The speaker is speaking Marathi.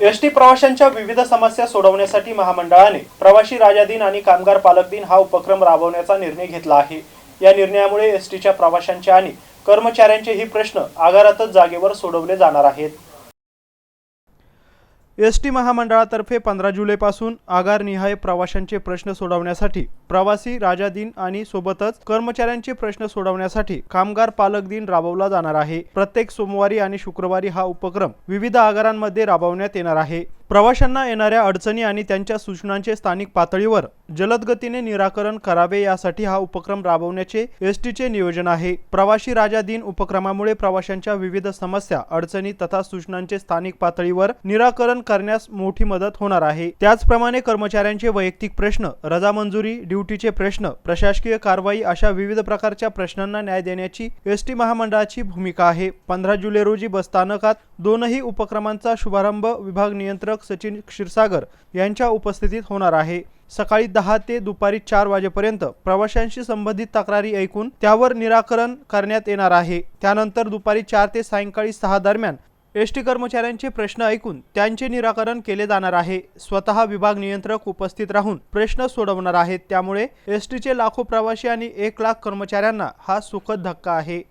एस टी प्रवाशांच्या विविध समस्या सोडवण्यासाठी महामंडळाने प्रवाशी राजा दिन आणि कामगार पालक दिन हा उपक्रम राबवण्याचा निर्णय घेतला आहे. या निर्णयामुळे एस टीच्या प्रवाशांचे आणि कर्मचाऱ्यांचेही प्रश्न आगारातच जागेवर सोडवले जाणार आहेत. एस टी महामंडळातर्फे पंधरा जुलैपासून आगारनिहाय प्रवाशांचे प्रश्न सोडवण्यासाठी प्रवासी राजा दिन आणि सोबतच कर्मचाऱ्यांचे प्रश्न सोडवण्यासाठी कामगार पालक दिन राबवला जाणार आहे. प्रत्येक सोमवारी आणि शुक्रवारी हा उपक्रम विविध आगारांमध्ये राबवण्यात येणार आहे. प्रवाशांना येणाऱ्या अडचणी आणि त्यांच्या सूचनांचे स्थानिक पातळीवर जलद गतीने निराकरण करावे यासाठी हा उपक्रम राबवण्याचे एस टीचे नियोजन आहे. प्रवाशी राजा दिन उपक्रमामुळे प्रवाशांच्या विविध समस्या अडचणी तथा सूचनांचे स्थानिक पातळीवर निराकरण करण्यास मोठी मदत होणार आहे. त्याचप्रमाणे कर्मचाऱ्यांचे वैयक्तिक प्रश्न रजा मंजुरी ड्युटीचे प्रश्न प्रशासकीय कारवाई अशा विविध प्रकारच्या प्रश्नांना न्याय देण्याची एस टी महामंडळाची भूमिका आहे. पंधरा जुलै रोजी बसस्थानकात दोनही उपक्रमांचा शुभारंभ विभाग नियंत्रक सचिन क्षीरसागर यांच्या उपस्थितीत होणार आहे. सकाळी दहा ते दुपारी चार वाजेपर्यंत प्रवाशांशी संबंधित तक्रारी ऐकून त्यावर निराकरण करण्यात येणार आहे. त्यानंतर दुपारी चार ते सायंकाळी सहा दरम्यान एस टी कर्मचाऱ्यांचे प्रश्न ऐकून त्यांचे निराकरण केले जाणार आहे. स्वतः विभाग नियंत्रक उपस्थित राहून प्रश्न सोडवणार आहेत. त्यामुळे एस टीचे लाखो प्रवासी आणि एक लाख कर्मचाऱ्यांना हा सुखद धक्का आहे.